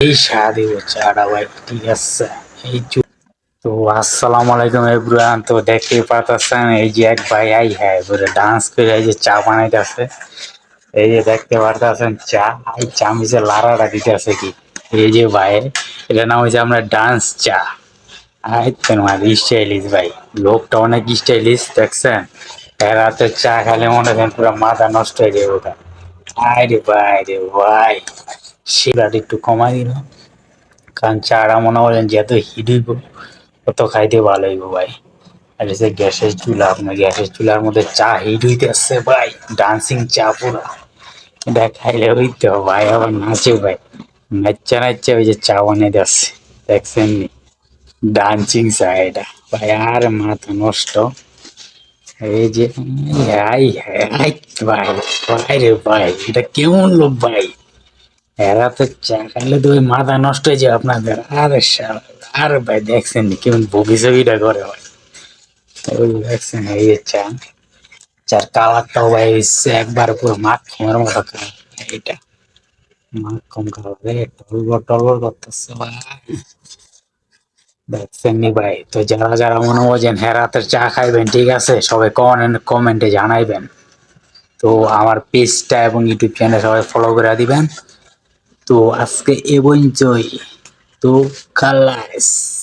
এই সাদে চাটা ভাই ঠিক আছে এই চু- তো আসসালামু আলাইকুম এভরিওয়ান, তো দেখতে পাচ্ছেন এই যে এক ভাই আই হ্যাঁ ডান্স করে এই যে চা বানাইতেছে। এই যে দেখতে পারতেছেন চা, এই মিশে লাড়াটা দিতেছে কি? এই যে ভাই এটা নাম হয়েছে আমরা ডান্স চা। আই তোমার স্টাইলিশ ভাই, লোকটা অনেক স্টাইলিশ, দেখছেন? এর হাতে চা খেলে মনে হয় পুরো মাথা নষ্ট হয়ে যাবে ওটা। আরে ভাই রে ভাই। শিরাটা একটু কমাই দিল কারণ চাটা মনে করেন যত হিট হইব তত খাইতে ভালো হইব ভাই। আর যে গ্যাসের চুলা, আপনার গ্যাসের চুলার মধ্যে চা হিট হইতে আসছে ভাই। ডান্সিং চা পুরা। এটা খাইলে হইতে ভাই, আবার নাচে ভাই। নাচা নাচা ওই যে চা বানিয়ে আসছে দেখছেন নি? ডান্সিং চা এটা। ভাই, আর মাথা নষ্ট। এই যে আই আই ভাই ভাই রে ভাই, এটা কেমন লোক ভাই? এরা তো চা খাইলে তো ওই মাথা নষ্ট হয়ে যায় আপনাদের। আরে আরে ভাই দেখছেন কেমন ছবিটা করে ভাই। ওই দেখছেন, এই চা চার কালারটাও ভাই একবার পুরো মাখনের মতো কালার এইটা। মাখন কালার রে টলবর টলবর করতেছে ভাই। দেখছেন নি ভাই? তো যারা যারা মনে করছেন হ্যাঁ রাতের চা খাইবেন, ঠিক আছে? সবাই কমেন্ট কমেন্টে জানাইবেন। তো আমার পেজটা এবং ইউটিউব চ্যানেল সবাই ফলো করে দিবেন। তো আজকে এ জয় তো খাল্লাস